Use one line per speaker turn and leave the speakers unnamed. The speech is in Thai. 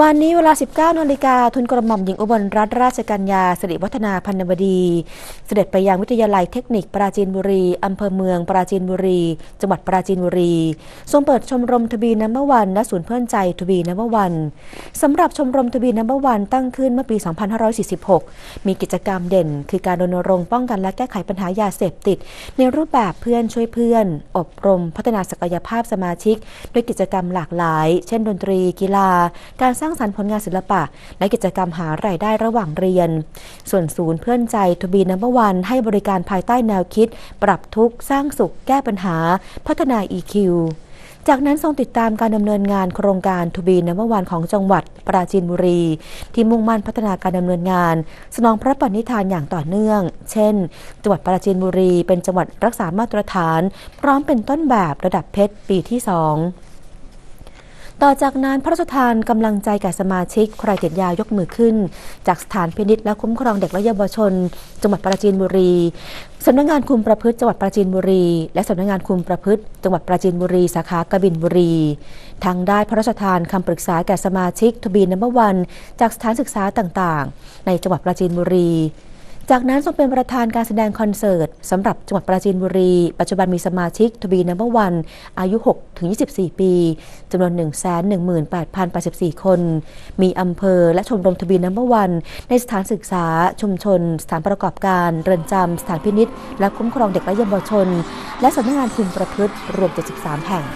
วันนี้เวลา 19นาฬิกาทุนกระหม่อมหญิงอุบลรัตนราชกัญญาสิริวัฒนาพันนบดี เสด็จไปยังวิทยาลัยเทคนิคปราจีนบุรี อำเภอเมืองปราจีนบุรี จังหวัดปราจีนบุรี ทรงเปิดชมรมทบีนัมเบอร์วันณศูนย์เพื่อนใจทบีนัมเบอร์วันสำหรับชมรมทบีนัมเบอร์วันตั้งขึ้นเมื่อปี 2546 มีกิจกรรมเด่น คือการรณรงค์ป้องกันและแก้ไขปัญหายาเสพติด ในรูปแบบเพื่อนช่วยเพื่อน อบรม พัฒนาศักยภาพสมาชิก ด้วยกิจกรรมหลากหลาย เช่น ดนตรี กีฬาการสร้างสรรค์ผลงานศิลปะ และกิจกรรมหารายได้ระหว่างเรียน ส่วนศูนย์เพื่อนใจทบีนัมเบอร์วันให้บริการภายใต้แนวคิด ปรับทุกข์สร้างสุข แก้ปัญหา พัฒนา EQ จากนั้นทรงติดตามการดำเนินงานโครงการทูบีนัมเบอร์วันของจังหวัดปราจีนบุรี ที่มุ่งมั่นพัฒนาการดำเนินงาน สนองพระปณิธานอย่างต่อเนื่อง เช่น จังหวัดปราจีนบุรี เป็นจังหวัดรักษามาตรฐาน พร้อมเป็นต้นแบบระดับเพชรปีที่สอง ต่อจากนั้นพระราชทานกำลังใจแก่สมาชิกใครติดยายกมือขึ้น จากสถานพินิษและคุ้มครองเด็กและเยาวชน จังหวัดปราจีนบุรีสำนักงงานคุมประพฤติจังหวัดปราจีนบุรี และสำนักงงานคุมประพฤติจังหวัดปราจีนบุรี สาขากบินบุรีทางได้พระราชทานคำปรึกษาแก่สมาชิกทบีนัมเบอร์วัน จากสถานศึกษาต่างๆ ในจังหวัดปราจีนบุรี จากนั้นทรงเป็นประธานการแสดงคอนเสิร์ตสำหรับจังหวัดปราจีนบุรี ปัจจุบันมีสมาชิกทบีนัมเบอร์วันอายุ 6 ถึง 24 ปีจำนวน 118,084 คน มีอำเภอและชมรมทบีนัมเบอร์วันในสถานศึกษา ชุมชน สถานประกอบการ เรือนจำสถานพินิษและคุ้มครองเด็กและเยาวชน และสำนักงานคุมประพฤติรวม 73 แห่ง